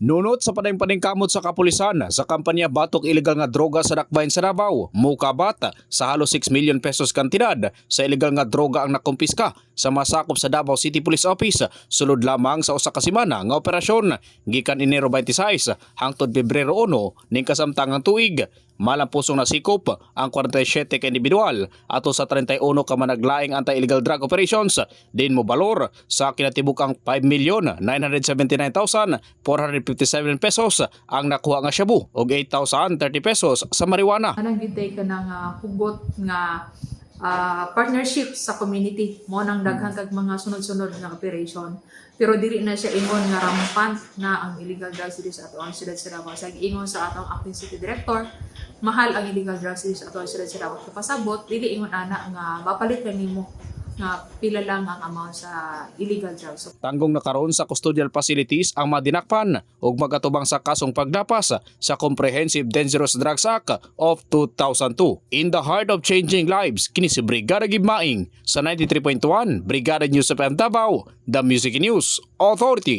Nunot sa padayng kamot sa kapulisan sa kampanya batok illegal nga droga sa Dakbayan sa Davao, mukabat sa halos 6 million pesos kantidad sa illegal nga droga ang nakumpiska sa masakop sa Davao City Police Office. Sulod lamang sa usa ka semana nga operasyon. Gikan Enero 26 hangtod Pebrero 1 ning kasamtangang tuig. Malang pusong nasikop ang 47 ka individual ato sa 31 ka managlaing anti-illegal drug operations din mo balor sa kinatibukang 5,979,457 pesos ang nakuha nga shabu ug 8,030 pesos sa marijuana. Anong gintay ka ng ah, hugot nga ah, partnership sa community mo nang daghang kag mga sunod-sunod nga operation. Pero dili na siya ingon nga rampant na ang illegal drugs dito sa atong siyudad sa Davao sa ingon sa atong acting city director mahal ang illegal drugs dito sa atong siyudad sa Davao kapasabot dili ingon ana nga mapalit nimo nga pila lang ang amount sa illegal drugs Tanggong nakaroon sa custodial facilities ang madinakpan ug magatubang sa kasong pagdapas sa Comprehensive Dangerous Drugs Act of 2002. In the heart of changing lives, kini si Brigada Gibmaing sa 93.1 Brigada News FM Davao, The Music News Authority.